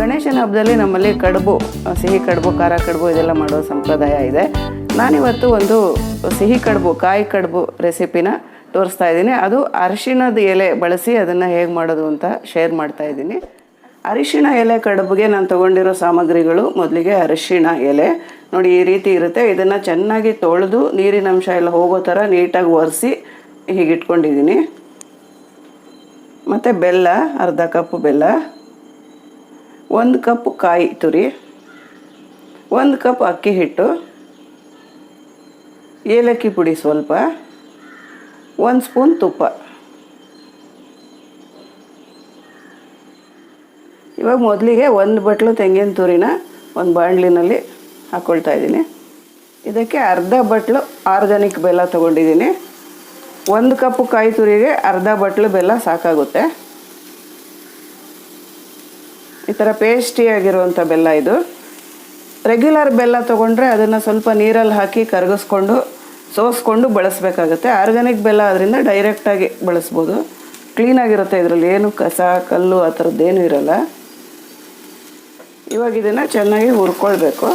ಗಣೇಶನ ಹಬ್ಬದಲ್ಲಿ ನಮ್ಮಲ್ಲಿ ಕಡುಬು ಸಿಹಿ ಕಡುಬು, ಖಾರ ಕಡುಬು ಇದೆಲ್ಲ ಮಾಡೋ ಸಂಪ್ರದಾಯ ಇದೆ. ನಾನಿವತ್ತು ಒಂದು ಸಿಹಿ ಕಡುಬು, ಕಾಯಿ ಕಡುಬು ರೆಸಿಪಿನ ತೋರಿಸ್ತಾ ಇದ್ದೀನಿ. ಅದು ಅರಿಶಿಣದ ಎಲೆ ಬಳಸಿ ಅದನ್ನು ಹೇಗೆ ಮಾಡೋದು ಅಂತ ಶೇರ್ ಮಾಡ್ತಾ ಇದ್ದೀನಿ. ಅರಿಶಿಣ ಎಲೆ ಕಡುಬಿಗೆ ನಾನು ತೊಗೊಂಡಿರೋ ಸಾಮಗ್ರಿಗಳು ಮೊದಲಿಗೆ ಅರಿಶಿಣ ಎಲೆ. ನೋಡಿ, ಈ ರೀತಿ ಇರುತ್ತೆ. ಇದನ್ನು ಚೆನ್ನಾಗಿ ತೊಳೆದು ನೀರಿನ ಅಂಶ ಎಲ್ಲ ಹೋಗೋ ಥರ ನೀಟಾಗಿ ಒರೆಸಿ ಹೀಗೆ ಇಟ್ಕೊಂಡಿದ್ದೀನಿ ಮತ್ತು ಬೆಲ್ಲ, ಅರ್ಧ ಕಪ್ ಬೆಲ್ಲ, ಒಂದು ಕಪ್ ಕಾಯಿ ತುರಿ, ಒಂದು ಕಪ್ ಅಕ್ಕಿ ಹಿಟ್ಟು, ಏಲಕ್ಕಿ ಪುಡಿ ಸ್ವಲ್ಪ, ಒಂದು ಸ್ಪೂನ್ ತುಪ್ಪ. ಇವಾಗ ಮೊದಲಿಗೆ ಒಂದು ಬಟ್ಲು ತೆಂಗಿನ ತುರಿನ ಒಂದು ಬಾಣಲಿನಲ್ಲಿ ಹಾಕ್ಕೊಳ್ತಾ ಇದ್ದೀನಿ. ಇದಕ್ಕೆ ಅರ್ಧ ಬಟ್ಲು ಆರ್ಗ್ಯಾನಿಕ್ ಬೆಲ್ಲ ತೊಗೊಂಡಿದ್ದೀನಿ. ಒಂದು ಕಪ್ಪು ಕಾಯಿ ತುರಿಗೆ ಅರ್ಧ ಬಟ್ಲು ಬೆಲ್ಲ ಸಾಕಾಗುತ್ತೆ. ಈ ಥರ ಪೇಸ್ಟಿಯಾಗಿರುವಂಥ ಬೆಲ್ಲ ಇದು. ರೆಗ್ಯುಲರ್ ಬೆಲ್ಲ ತೊಗೊಂಡ್ರೆ ಅದನ್ನು ಸ್ವಲ್ಪ ನೀರಲ್ಲಿ ಹಾಕಿ ಕರಗಿಸ್ಕೊಂಡು, ಸೋಸ್ಕೊಂಡು ಬಳಸಬೇಕಾಗುತ್ತೆ. ಆರ್ಗ್ಯಾನಿಕ್ ಬೆಲ್ಲ ಅದರಿಂದ ಡೈರೆಕ್ಟಾಗಿ ಬಳಸ್ಬೋದು. ಕ್ಲೀನಾಗಿರುತ್ತೆ ಇದರಲ್ಲಿ ಏನು ಕಸ, ಕಲ್ಲು ಆ ಥರದ್ದೇನೂ ಇರಲ್ಲ. ಇವಾಗ ಇದನ್ನು ಚೆನ್ನಾಗಿ ಹುರ್ಕೊಳ್ಬೇಕು.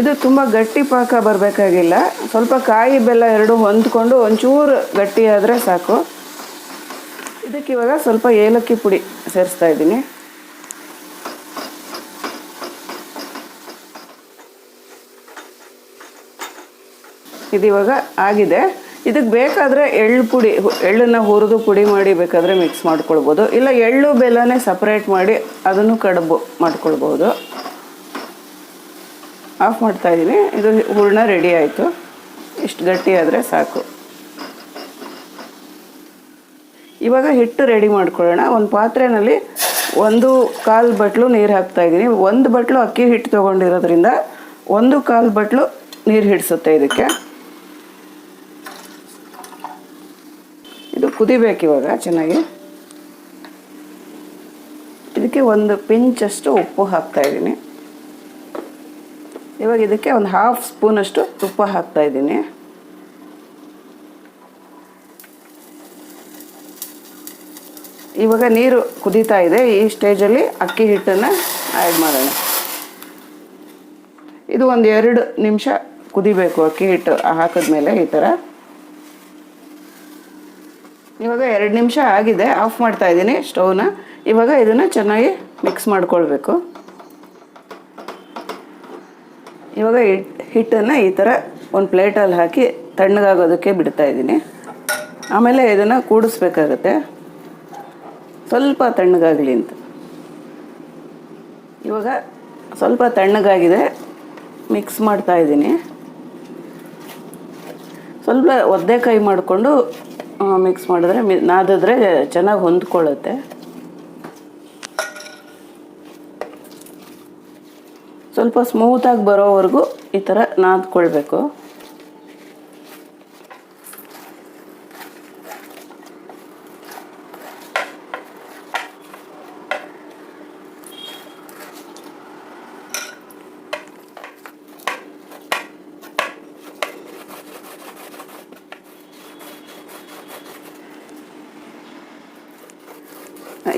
ಇದು ತುಂಬ ಗಟ್ಟಿ ಪಾಕ ಬರಬೇಕಾಗಿಲ್ಲ. ಸ್ವಲ್ಪ ಕಾಯಿ ಬೆಲ್ಲ ಎರಡು ಹೊಂದ್ಕೊಂಡು ಒಂಚೂರು ಗಟ್ಟಿ ಆದರೆ ಸಾಕು. ಇದಕ್ಕೆ ಇವಾಗ ಸ್ವಲ್ಪ ಏಲಕ್ಕಿ ಪುಡಿ ಸೇರಿಸ್ತಾ ಇದ್ದೀನಿ. ಇದು ಇವಾಗ ಆಗಿದೆ. ಇದಕ್ಕೆ ಬೇಕಾದರೆ ಎಳ್ಳು ಪುಡಿ ಎಳ್ಳನ್ನು ಹುರಿದು ಪುಡಿ ಮಾಡಿ ಬೇಕಾದರೆ ಮಿಕ್ಸ್ ಮಾಡ್ಕೊಳ್ಬೋದು. ಇಲ್ಲ ಎಳ್ಳು ಬೆಲ್ಲನೇ ಸಪ್ರೇಟ್ ಮಾಡಿ ಅದನ್ನು ಕಡುಬು ಮಾಡ್ಕೊಳ್ಬೋದು. ಆಫ್ ಮಾಡ್ತಾ ಇದ್ದೀನಿ ಇದು ಹೂರ್ಣ ರೆಡಿ ಆಯಿತು. ಇಷ್ಟು ಗಟ್ಟಿ ಆದರೆ ಸಾಕು. ಇವಾಗ ಹಿಟ್ಟು ರೆಡಿ ಮಾಡ್ಕೊಳ್ಳೋಣ. ಒಂದು ಪಾತ್ರೆಯಲ್ಲಿ ಒಂದು ಕಾಲು ಬಟ್ಲು ನೀರು ಹಾಕ್ತಾ ಇದ್ದೀನಿ ಒಂದು ಬಟ್ಲು ಅಕ್ಕಿ ಹಿಟ್ಟು ತೊಗೊಂಡಿರೋದ್ರಿಂದ ಒಂದು ಕಾಲು ಬಟ್ಲು ನೀರು ಹಿಡಿಸುತ್ತೆ ಇದಕ್ಕೆ. ಕುದಿಬೇಕು ಇವಾಗ ಚೆನ್ನಾಗಿ. ಇದಕ್ಕೆ ಒಂದು ಪಿಂಚಷ್ಟು ಉಪ್ಪು ಹಾಕ್ತಾ ಇದ್ದೀನಿ. ಇವಾಗ ಇದಕ್ಕೆ ಒಂದು ಹಾಫ್ ಸ್ಪೂನಷ್ಟು ತುಪ್ಪ ಹಾಕ್ತಾ ಇದ್ದೀನಿ. ಇವಾಗ ನೀರು ಕುದೀತಾ ಇದೆ. ಈ ಸ್ಟೇಜಲ್ಲಿ ಅಕ್ಕಿ ಹಿಟ್ಟನ್ನು ಆ್ಯಡ್ ಮಾಡೋಣ. ಇದು ಒಂದು ಎರಡು ನಿಮಿಷ ಕುದಿಬೇಕು ಅಕ್ಕಿ ಹಿಟ್ಟು ಹಾಕಿದ್ಮೇಲೆ ಈ ಥರ. ಇವಾಗ ಎರಡು ನಿಮಿಷ ಆಗಿದೆ, ಆಫ್ ಮಾಡ್ತಾ ಇದ್ದೀನಿ ಸ್ಟವ್ನ. ಇವಾಗ ಇದನ್ನು ಚೆನ್ನಾಗಿ ಮಿಕ್ಸ್ ಮಾಡ್ಕೊಳ್ಬೇಕು. ಇವಾಗ ಹಿಟ್ ಹಿಟ್ಟನ್ನು ಈ ಥರ ಒಂದು ಪ್ಲೇಟಲ್ಲಿ ಹಾಕಿ ತಣ್ಣಗಾಗೋದಕ್ಕೆ ಬಿಡ್ತಾ ಇದ್ದೀನಿ. ಆಮೇಲೆ ಇದನ್ನು ಕೂಡಿಸ್ಬೇಕಾಗತ್ತೆ. ಸ್ವಲ್ಪ ತಣ್ಣಗಾಗಲಿ ಅಂತ. ಇವಾಗ ಸ್ವಲ್ಪ ತಣ್ಣಗಾಗಿದೆ ಮಿಕ್ಸ್ ಮಾಡ್ತಾ ಇದ್ದೀನಿ. ಸ್ವಲ್ಪ ಒದ್ದೆ ಕೈ ಮಾಡಿಕೊಂಡು ಮಿಕ್ಸ್ ಮಾಡಿದ್ರೆ ನಾದಿದ್ರೆ ಚೆನ್ನಾಗಿ ಹೊಂದ್ಕೊಳ್ಳುತ್ತೆ. ಸ್ವಲ್ಪ ಸ್ಮೂತಾಗಿ ಬರೋವರೆಗೂ ಈ ಥರ ನಾದ್ಕೊಳ್ಬೇಕು.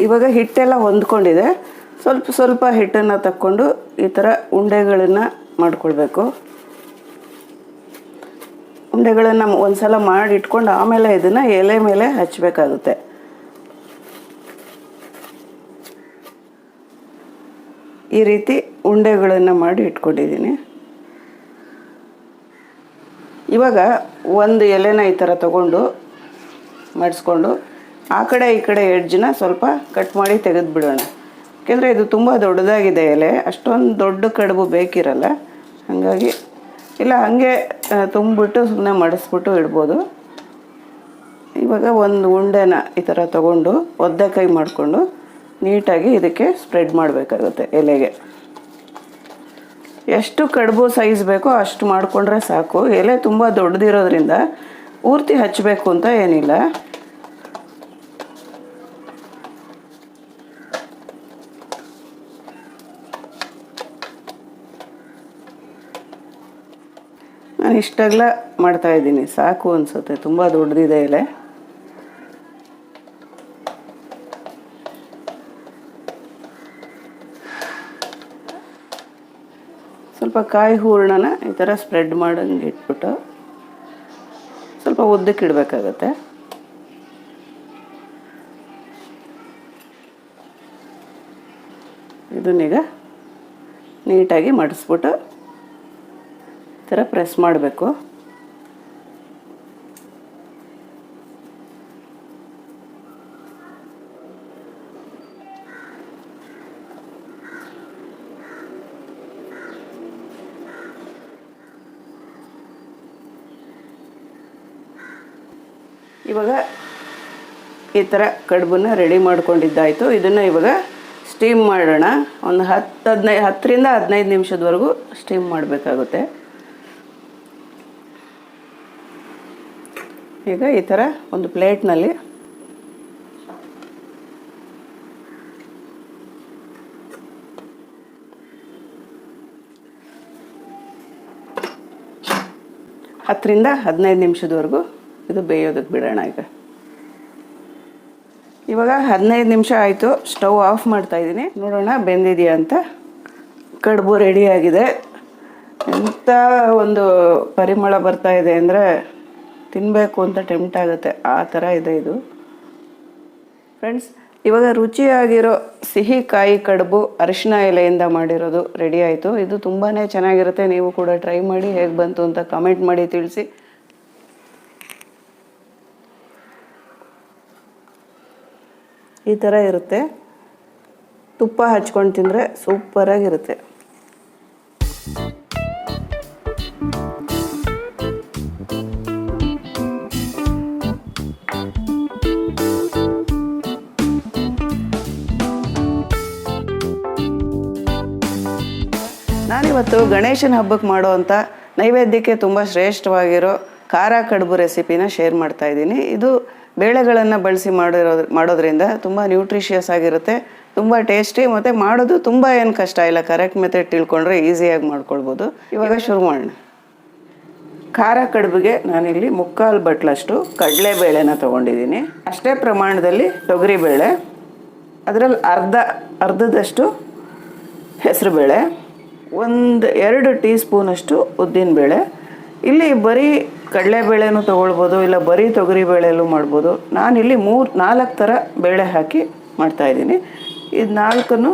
ಇವಾಗ ಹಿಟ್ಟೆಲ್ಲ ಹೊಂದ್ಕೊಂಡಿದೆ. ಸ್ವಲ್ಪ ಸ್ವಲ್ಪ ಹಿಟ್ಟನ್ನು ತಕ್ಕೊಂಡು ಈ ಥರ ಉಂಡೆಗಳನ್ನು ಮಾಡಿಕೊಳ್ಬೇಕು. ಉಂಡೆಗಳನ್ನು ಒಂದು ಸಲ ಮಾಡಿ ಇಟ್ಕೊಂಡು ಆಮೇಲೆ ಇದನ್ನು ಎಲೆ ಮೇಲೆ ಹಚ್ಚಬೇಕಾಗುತ್ತೆ ಈ ರೀತಿ ಉಂಡೆಗಳನ್ನು ಮಾಡಿ ಇಟ್ಕೊಂಡಿದ್ದೀನಿ. ಇವಾಗ ಒಂದು ಎಲೆನ ಈ ಥರ ತಗೊಂಡು ಮಡಿಸ್ಕೊಂಡು ಆ ಕಡೆ ಈ ಕಡೆ ಎಡ್ಜನ್ನ ಸ್ವಲ್ಪ ಕಟ್ ಮಾಡಿ ತೆಗೆದು ಬಿಡೋಣ. ಯಾಕೆಂದರೆ ಇದು ತುಂಬ ದೊಡ್ಡದಾಗಿದೆ ಎಲೆ. ಅಷ್ಟೊಂದು ದೊಡ್ಡ ಕಡುಬು ಬೇಕಿರಲ್ಲ. ಹಾಗಾಗಿ ಇಲ್ಲ, ಹಾಗೆ ತುಂಬಿಬಿಟ್ಟು ಸುಮ್ಮನೆ ಮಡಿಸ್ಬಿಟ್ಟು ಇಡ್ಬೋದು. ಇವಾಗ ಒಂದು ಉಂಡೆನ ಈ ಥರ ತೊಗೊಂಡು ಒದ್ದೆ ಕೈ ಮಾಡಿಕೊಂಡು ನೀಟಾಗಿ ಇದಕ್ಕೆ ಸ್ಪ್ರೆಡ್ ಮಾಡಬೇಕಾಗುತ್ತೆ ಎಲೆಗೆ. ಎಷ್ಟು ಕಡುಬು ಸೈಜ್ ಬೇಕೋ ಅಷ್ಟು ಮಾಡಿಕೊಂಡ್ರೆ ಸಾಕು. ಎಲೆ ತುಂಬ ದೊಡ್ಡದಿರೋದ್ರಿಂದ ಪೂರ್ತಿ ಹಚ್ಚಬೇಕು ಅಂತ ಏನಿಲ್ಲ. ನಾನು ಮಾಡ್ತಾ ಇದ್ದೀನಿ. ಸಾಕು ಅನಿಸುತ್ತೆ. ತುಂಬ ದೊಡ್ಡದಿದೆ ಎಲೆ. ಸ್ವಲ್ಪ ಕಾಯಿ ಹೂರಣನ ಈ ಥರ ಸ್ಪ್ರೆಡ್ ಮಾಡಂಗೆ ಇಟ್ಬಿಟ್ಟು ಸ್ವಲ್ಪ ಉದ್ದಕ್ಕೆ ಇಡಬೇಕಾಗತ್ತೆ. ಇದನ್ನೀಗ ನೀಟಾಗಿ ಮಡಿಸ್ಬಿಟ್ಟು ಥರ ಪ್ರೆಸ್ ಮಾಡಬೇಕು. ಇವಾಗ ಈ ಥರ ಕಡುಬನ್ನ ರೆಡಿ ಮಾಡ್ಕೊಂಡಿದ್ದಾಯಿತು. ಇದನ್ನು ಇವಾಗ ಸ್ಟೀಮ್ ಮಾಡೋಣ. ಒಂದು ಹತ್ತು ಹದಿನೈದು ಹತ್ತರಿಂದ ಹದಿನೈದು ನಿಮಿಷದವರೆಗೂ ಸ್ಟೀಮ್ ಮಾಡಬೇಕಾಗುತ್ತೆ. ಈಗ ಈ ಥರ ಒಂದು ಪ್ಲೇಟ್ನಲ್ಲಿ ಹತ್ತರಿಂದ ಹದಿನೈದು ನಿಮಿಷದವರೆಗೂ ಇದು ಬೇಯೋದಕ್ಕೆ ಬಿಡೋಣ ಈಗ. ಇವಾಗ ಹದಿನೈದು ನಿಮಿಷ ಆಯಿತು, ಸ್ಟವ್ ಆಫ್ ಮಾಡ್ತಾ ಇದ್ದೀನಿ. ನೋಡೋಣ ಬೆಂದಿದೆಯಾ ಅಂತ. ಕಡುಬು ರೆಡಿಯಾಗಿದೆ ಎಂಥ ಒಂದು ಪರಿಮಳ ಬರ್ತಾ ಇದೆ ಅಂದರೆ ತಿನ್ನಬೇಕು ಅಂತ ಟೆಂಪ್ಟ್ ಆಗುತ್ತೆ. ಆ ಥರ ಇದೆ ಇದು. ಫ್ರೆಂಡ್ಸ್ ಇವಾಗ ರುಚಿಯಾಗಿರೋ ಸಿಹಿ ಕಾಯಿ ಕಡುಬು ಅರಿಶಿನ ಎಲೆಯಿಂದ ಮಾಡಿರೋದು ರೆಡಿ ಆಯಿತು. ಇದು ತುಂಬಾ ಚೆನ್ನಾಗಿರುತ್ತೆ. ನೀವು ಕೂಡ ಟ್ರೈ ಮಾಡಿ ಹೇಗೆ ಬಂತು ಅಂತ ಕಮೆಂಟ್ ಮಾಡಿ ತಿಳಿಸಿ. ಈ ಥರ ಇರುತ್ತೆ. ತುಪ್ಪ ಹಚ್ಕೊಂಡು ತಿಂದರೆ ಸೂಪರಾಗಿರುತ್ತೆ ನಾನಿವತ್ತು ಗಣೇಶನ ಹಬ್ಬಕ್ಕೆ ಮಾಡುವಂಥ ನೈವೇದ್ಯಕ್ಕೆ ತುಂಬ ಶ್ರೇಷ್ಠವಾಗಿರೋ ಖಾರ ಕಡುಬು ರೆಸಿಪಿನ ಶೇರ್ ಮಾಡ್ತಾ ಇದ್ದೀನಿ. ಇದು ಬೇಳೆಗಳನ್ನು ಬಳಸಿ ಮಾಡಿರೋ, ಮಾಡೋದ್ರಿಂದ ತುಂಬ ನ್ಯೂಟ್ರಿಷಿಯಸ್ ಆಗಿರುತ್ತೆ, ತುಂಬ ಟೇಸ್ಟಿ, ಮತ್ತು ಮಾಡೋದು ತುಂಬ ಏನು ಕಷ್ಟ ಇಲ್ಲ, ಕರೆಕ್ಟ್ ಮೆಥಡ್ ತಿಳ್ಕೊಂಡ್ರೆ ಈಸಿಯಾಗಿ ಮಾಡ್ಕೊಳ್ಬೋದು. ಇವಾಗ ಶುರು ಮಾಡೋಣ ಖಾರ ಕಡುಬಿಗೆ ನಾನಿಲ್ಲಿ ಮುಕ್ಕಾಲು ಬಟ್ಲಷ್ಟು ಕಡಲೆಬೇಳೆನ ತೊಗೊಂಡಿದ್ದೀನಿ. ಅಷ್ಟೇ ಪ್ರಮಾಣದಲ್ಲಿ ತೊಗರಿಬೇಳೆ, ಅದರಲ್ಲಿ ಅರ್ಧ, ಅರ್ಧದಷ್ಟು ಹೆಸರುಬೇಳೆ ಒಂದು ಎರಡು ಟೀ ಸ್ಪೂನಷ್ಟು ಉದ್ದಿನಬೇಳೆ ಇಲ್ಲಿ ಬರೀ ಕಡಲೆಬೇಳೆನೂ ತೊಗೊಳ್ಬೋದು, ಇಲ್ಲ ಬರೀ ತೊಗರಿ ಬೇಳೆಯಲ್ಲೂ ಮಾಡ್ಬೋದು ನಾನಿಲ್ಲಿ ಮೂರು, ನಾಲ್ಕು ಥರ ಬೇಳೆ ಹಾಕಿ ಮಾಡ್ತಾಯಿದ್ದೀನಿ ಇದು ನಾಲ್ಕನ್ನು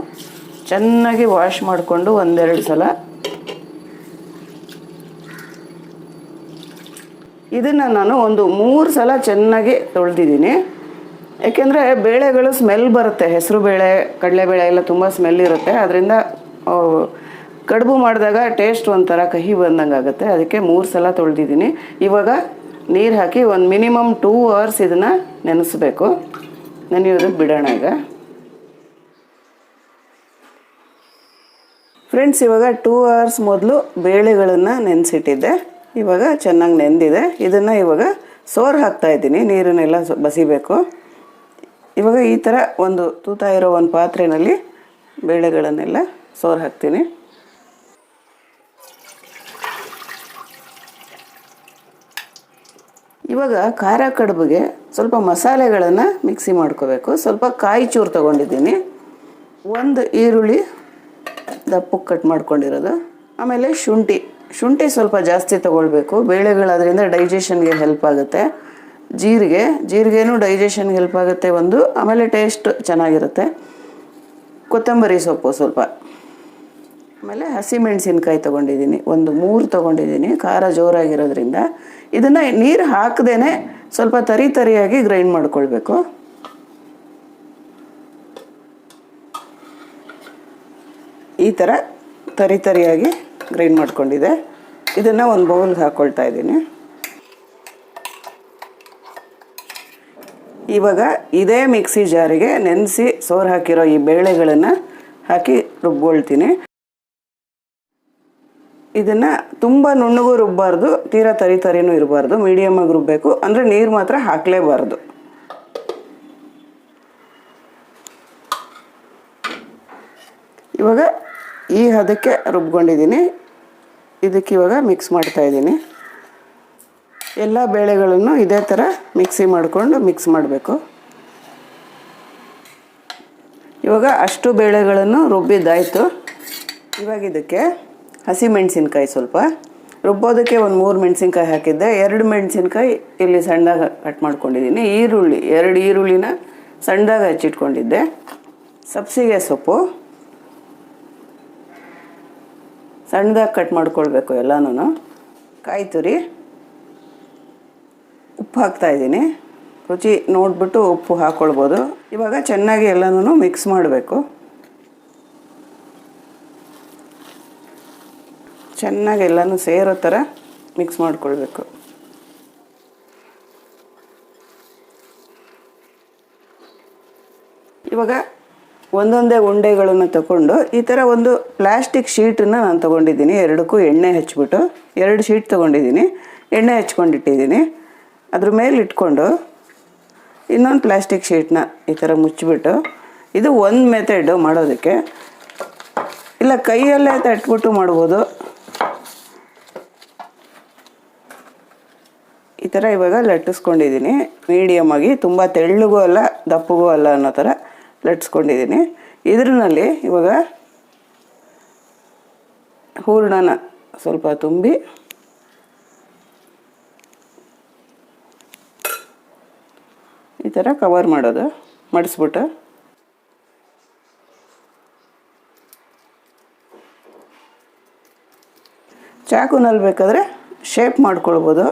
ಚೆನ್ನಾಗಿ ವಾಶ್ ಮಾಡಿಕೊಂಡು ಒಂದೆರಡು ಸಲ. ಇದನ್ನು ನಾನು ಒಂದು ಮೂರು ಸಲ ಚೆನ್ನಾಗಿ ತೊಳೆದಿದ್ದೀನಿ. ಯಾಕೆಂದರೆ ಬೇಳೆಗಳು ಸ್ಮೆಲ್ ಬರುತ್ತೆ. ಹೆಸರು ಬೇಳೆ, ಕಡಲೆಬೇಳೆ ಎಲ್ಲ ತುಂಬ ಸ್ಮೆಲ್ ಇರುತ್ತೆ. ಅದರಿಂದ ಕಡುಬು ಮಾಡಿದಾಗ ಟೇಸ್ಟ್ ಒಂಥರ ಕಹಿ ಬಂದಂಗೆ ಆಗುತ್ತೆ ಅದಕ್ಕೆ ಮೂರು ಸಲ ತೊಳೆದಿದ್ದೀನಿ. ಇವಾಗ ನೀರು ಹಾಕಿ ಒಂದು ಮಿನಿಮಮ್ ಟೂ ಅವರ್ಸ್ ಇದನ್ನು ನೆನೆಸ್ಬೇಕು. ನೆನೆಯೋದಕ್ಕೆ ಬಿಡೋಣ ಈಗ. ಫ್ರೆಂಡ್ಸ್ ಇವಾಗ ಟೂ ಅವರ್ಸ್ ಮೊದಲು ಬೇಳೆಗಳನ್ನು ನೆನೆಸಿಟ್ಟಿದ್ದೆ. ಇವಾಗ ಚೆನ್ನಾಗಿ ನೆಂದಿದೆ. ಇದನ್ನು ಇವಾಗ ಸೋರ್ ಹಾಕ್ತಾ ಇದ್ದೀನಿ. ನೀರನ್ನೆಲ್ಲ ಬಸಿಬೇಕು. ಇವಾಗ ಈ ಥರ ಒಂದು ತೂತ ಇರೋ ಒಂದು ಪಾತ್ರೆಯಲ್ಲಿ ಬೇಳೆಗಳನ್ನೆಲ್ಲ ಸೋರ್ ಹಾಕ್ತೀನಿ. ಇವಾಗ ಖಾರ ಕಡುಬಿಗೆ ಸ್ವಲ್ಪ ಮಸಾಲೆಗಳನ್ನು ಮಿಕ್ಸಿ ಮಾಡ್ಕೋಬೇಕು. ಸ್ವಲ್ಪ ಕಾಯಿ ಚೂರು ತೊಗೊಂಡಿದ್ದೀನಿ. ಒಂದು ಈರುಳ್ಳಿ ದಪ್ಪಕ್ಕೆ ಕಟ್ ಮಾಡ್ಕೊಂಡಿರೋದು. ಆಮೇಲೆ ಶುಂಠಿ. ಶುಂಠಿ ಸ್ವಲ್ಪ ಜಾಸ್ತಿ ತೊಗೊಳ್ಬೇಕು. ಬೇಳೆಗಳಾದ್ರಿಂದ ಡೈಜೆಷನ್ಗೆ ಹೆಲ್ಪ್ ಆಗುತ್ತೆ. ಜೀರಿಗೆ. ಜೀರಿಗೆನೂ ಡೈಜೆಷನ್ಗೆ ಹೆಲ್ಪ್ ಆಗುತ್ತೆ ಒಂದು. ಆಮೇಲೆ ಟೇಸ್ಟ್ ಚೆನ್ನಾಗಿರುತ್ತೆ. ಕೊತ್ತಂಬರಿ ಸೊಪ್ಪು ಸ್ವಲ್ಪ. ಆಮೇಲೆ ಹಸಿಮೆಣಸಿನ್ಕಾಯಿ ತೊಗೊಂಡಿದ್ದೀನಿ. ಒಂದು ಮೂರು ತೊಗೊಂಡಿದ್ದೀನಿ. ಖಾರ ಜೋರಾಗಿರೋದ್ರಿಂದ. ಇದನ್ನು ನೀರು ಹಾಕದೇನೆ ಸ್ವಲ್ಪ ತರಿ ತರಿಯಾಗಿ ಗ್ರೈಂಡ್ ಮಾಡ್ಕೊಳ್ಬೇಕು. ಈ ಥರ ತರಿ ತರಿಯಾಗಿ ಗ್ರೈಂಡ್ ಮಾಡ್ಕೊಂಡಿದೆ. ಇದನ್ನು ಒಂದು ಬೌಲ್ಗೆ ಹಾಕ್ಕೊಳ್ತಾ ಇದ್ದೀನಿ. ಇವಾಗ ಇದೇ ಮಿಕ್ಸಿ ಜಾರಿಗೆ ನೆನೆಸಿ ಸೋರು ಹಾಕಿರೋ ಈ ಬೇಳೆಗಳನ್ನು ಹಾಕಿ ರುಬ್ಕೊಳ್ತೀನಿ. ಇದನ್ನು ತುಂಬ ನುಣ್ಣಗೂ ರುಬ್ಬಾರ್ದು ತೀರಾ ತರಿ ತರಿನೂ ಇರಬಾರ್ದು ಮೀಡಿಯಮಾಗಿ ರುಬ್ಬಬೇಕು ಅಂದರೆ ನೀರು ಮಾತ್ರ ಹಾಕಲೇಬಾರ್ದು. ಇವಾಗ ಈ ಹದಕ್ಕೆ ರುಬ್ಕೊಂಡಿದ್ದೀನಿ. ಇದಕ್ಕೆ ಇವಾಗ ಮಿಕ್ಸ್ ಮಾಡ್ತಾ ಇದ್ದೀನಿ. ಎಲ್ಲ ಬೇಳೆಗಳನ್ನು ಇದೇ ಥರ ಮಿಕ್ಸಿ ಮಾಡಿಕೊಂಡು ಮಿಕ್ಸ್ ಮಾಡಬೇಕು. ಇವಾಗ ಅಷ್ಟು ಬೇಳೆಗಳನ್ನು ರುಬ್ಬಿದ್ದಾಯಿತು. ಇವಾಗ ಇದಕ್ಕೆ ಹಸಿ ಮೆಣಸಿನ್ಕಾಯಿ ಸ್ವಲ್ಪ. ರುಬ್ಬೋದಕ್ಕೆ ಒಂದು ಮೂರು ಮೆಣಸಿನ್ಕಾಯಿ ಹಾಕಿದ್ದೆ. ಎರಡು ಮೆಣಸಿನ್ಕಾಯಿ ಇಲ್ಲಿ ಸಣ್ಣದಾಗಿ ಕಟ್ ಮಾಡ್ಕೊಂಡಿದ್ದೀನಿ ಈರುಳ್ಳಿ, ಎರಡು ಈರುಳ್ಳಿನ ಸಣ್ಣದಾಗಿ ಹಚ್ಚಿಟ್ಕೊಂಡಿದ್ದೆ. ಸಬ್ಸಿಗೆ ಸೊಪ್ಪು. ಸಣ್ಣದಾಗಿ ಕಟ್ ಮಾಡ್ಕೊಳ್ಬೇಕು ಎಲ್ಲನೂ ಕಾಯಿ ತುರಿ. ಉಪ್ಪು ಹಾಕ್ತಾಯಿದ್ದೀನಿ ರುಚಿ ನೋಡಿಬಿಟ್ಟು ಉಪ್ಪು ಹಾಕ್ಕೊಳ್ಬೋದು ಇವಾಗ ಚೆನ್ನಾಗಿ ಎಲ್ಲನೂ ಮಿಕ್ಸ್ ಮಾಡಬೇಕು. ಚೆನ್ನಾಗಿ ಎಲ್ಲನೂ ಸೇರೋ ಥರ ಮಿಕ್ಸ್ ಮಾಡಿಕೊಳ್ಬೇಕು. ಇವಾಗ ಒಂದೊಂದೇ ಉಂಡೆಗಳನ್ನು ತಗೊಂಡು ಈ ಥರ ಒಂದು ಪ್ಲ್ಯಾಸ್ಟಿಕ್ ಶೀಟನ್ನು ನಾನು ತೊಗೊಂಡಿದ್ದೀನಿ. ಎರಡಕ್ಕೂ ಎಣ್ಣೆ ಹಚ್ಬಿಟ್ಟು ಎರಡು ಶೀಟ್ ತೊಗೊಂಡಿದ್ದೀನಿ. ಎಣ್ಣೆ ಹಚ್ಕೊಂಡಿಟ್ಟಿದ್ದೀನಿ. ಅದ್ರ ಮೇಲೆ ಇಟ್ಕೊಂಡು ಇನ್ನೊಂದು ಪ್ಲ್ಯಾಸ್ಟಿಕ್ ಶೀಟನ್ನ ಈ ಥರ ಮುಚ್ಚಿಬಿಟ್ಟು ಇದು ಒಂದು ಮೆಥಡು ಮಾಡೋದಕ್ಕೆ. ಇಲ್ಲ ಕೈಯಲ್ಲೇ ತಟ್ಬಿಟ್ಟು ಮಾಡ್ಬೋದು. ಈ ಥರ ಇವಾಗ ಲಟ್ಟಿಸ್ಕೊಂಡಿದ್ದೀನಿ. ಮೀಡಿಯಮ್ ಆಗಿ ತುಂಬ ತೆಳ್ಳಗೂ ಅಲ್ಲ, ದಪ್ಪಗೂ ಅಲ್ಲ ಅನ್ನೋ ಥರ ಲಟ್ಟಿಸ್ಕೊಂಡಿದ್ದೀನಿ. ಇದ್ರಲ್ಲಿ ಇವಾಗ ಹೂರಣನ ಸ್ವಲ್ಪ ತುಂಬಿ ಈ ಥರ ಕವರ್ ಮಾಡೋದು, ಮಡಿಸ್ಬಿಟ್ಟು. ಚಾಕುನಲ್ಲಿ ಬೇಕಾದರೆ ಶೇಪ್ ಮಾಡ್ಕೊಳ್ಬೋದು.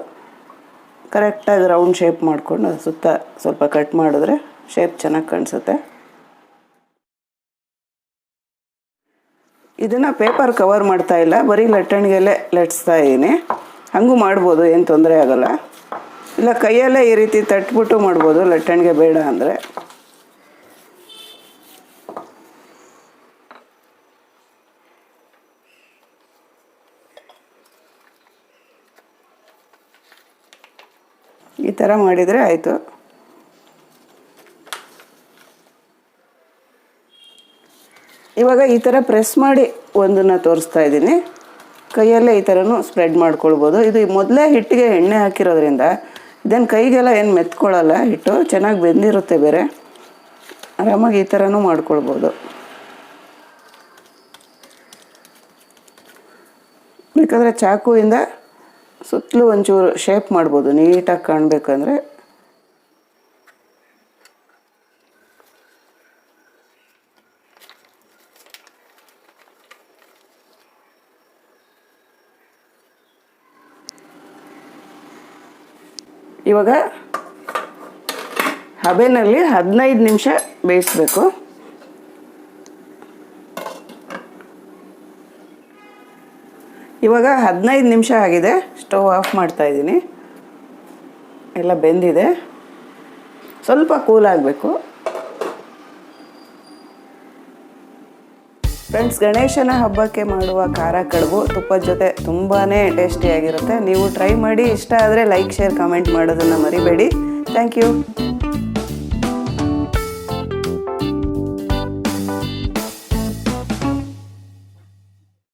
ಕರೆಕ್ಟಾಗಿ ರೌಂಡ್ ಶೇಪ್ ಮಾಡಿಕೊಂಡು ಸುತ್ತ ಸ್ವಲ್ಪ ಕಟ್ ಮಾಡಿದ್ರೆ ಶೇಪ್ ಚೆನ್ನಾಗಿ ಕಾಣಿಸುತ್ತೆ. ಇದನ್ನು ಪೇಪರ್ ಕವರ್ ಮಾಡ್ತಾ ಇಲ್ಲ, ಬರೀ ಲಟ್ಟಣಿಗೆಲ್ಲೇ ಲಟ್ಸ್ತಾ ಇದ್ದೀನಿ. ಹಾಗೂ ಮಾಡ್ಬೋದು, ಏನು ತೊಂದರೆ ಆಗೋಲ್ಲ. ಇಲ್ಲ, ಕೈಯಲ್ಲೇ ಈ ರೀತಿ ತಟ್ಬಿಟ್ಟು ಮಾಡ್ಬೋದು, ಲಟ್ಟಣಿಗೆ ಬೇಡ ಅಂದರೆ. ಥರ ಮಾಡಿದರೆ ಆಯಿತು. ಇವಾಗ ಈ ಥರ ಪ್ರೆಸ್ ಮಾಡಿ ಒಂದನ್ನು ತೋರಿಸ್ತಾ ಇದ್ದೀನಿ. ಕೈಯಲ್ಲೇ ಈ ಥರನೂ ಸ್ಪ್ರೆಡ್ ಮಾಡ್ಕೊಳ್ಬೋದು. ಇದು ಮೊದಲೇ ಹಿಟ್ಟಿಗೆ ಎಣ್ಣೆ ಹಾಕಿರೋದ್ರಿಂದ ಇದನ್ನು ಕೈಗೆಲ್ಲ ಏನು ಮೆತ್ಕೊಳ್ಳಲ್ಲ ಹಿಟ್ಟು, ಚೆನ್ನಾಗಿ ಬೆಂದಿರುತ್ತೆ ಬೇರೆ. ಆರಾಮಾಗಿ ಈ ಥರನೂ ಮಾಡ್ಕೊಳ್ಬೋದು. ಬೇಕಾದರೆ ಚಾಕುವಿಂದ ಸುತ್ತಲೂ ಒಂಚೂರು ಶೇಪ್ ಮಾಡ್ಬೋದು ನೀಟಾಗಿ ಕಾಣಬೇಕಂದ್ರೆ. ಇವಾಗ ಹಬೆನಲ್ಲಿ ಹದಿನೈದು ನಿಮಿಷ ಬೇಯಿಸ್ಬೇಕು. ಇವಾಗ ಹದಿನೈದು ನಿಮಿಷ ಆಗಿದೆ. ಸ್ಟವ್ ಆಫ್ ಮಾಡ್ತಾ ಇದ್ದೀನಿ. ಎಲ್ಲ ಬೆಂದಿದೆ. ಸ್ವಲ್ಪ ಕೂಲ್ ಆಗಬೇಕು. ಫ್ರೆಂಡ್ಸ್ ಗಣೇಶನ ಹಬ್ಬಕ್ಕೆ ಮಾಡುವ ಖಾರ ಕಡುಬು ತುಪ್ಪದ ಜೊತೆ ತುಂಬಾ ಟೇಸ್ಟಿಯಾಗಿರುತ್ತೆ ನೀವು ಟ್ರೈ ಮಾಡಿ. ಇಷ್ಟ ಆದರೆ ಲೈಕ್ ಶೇರ್ ಕಮೆಂಟ್ ಮಾಡೋದನ್ನು ಮರಿಬೇಡಿ. Thank you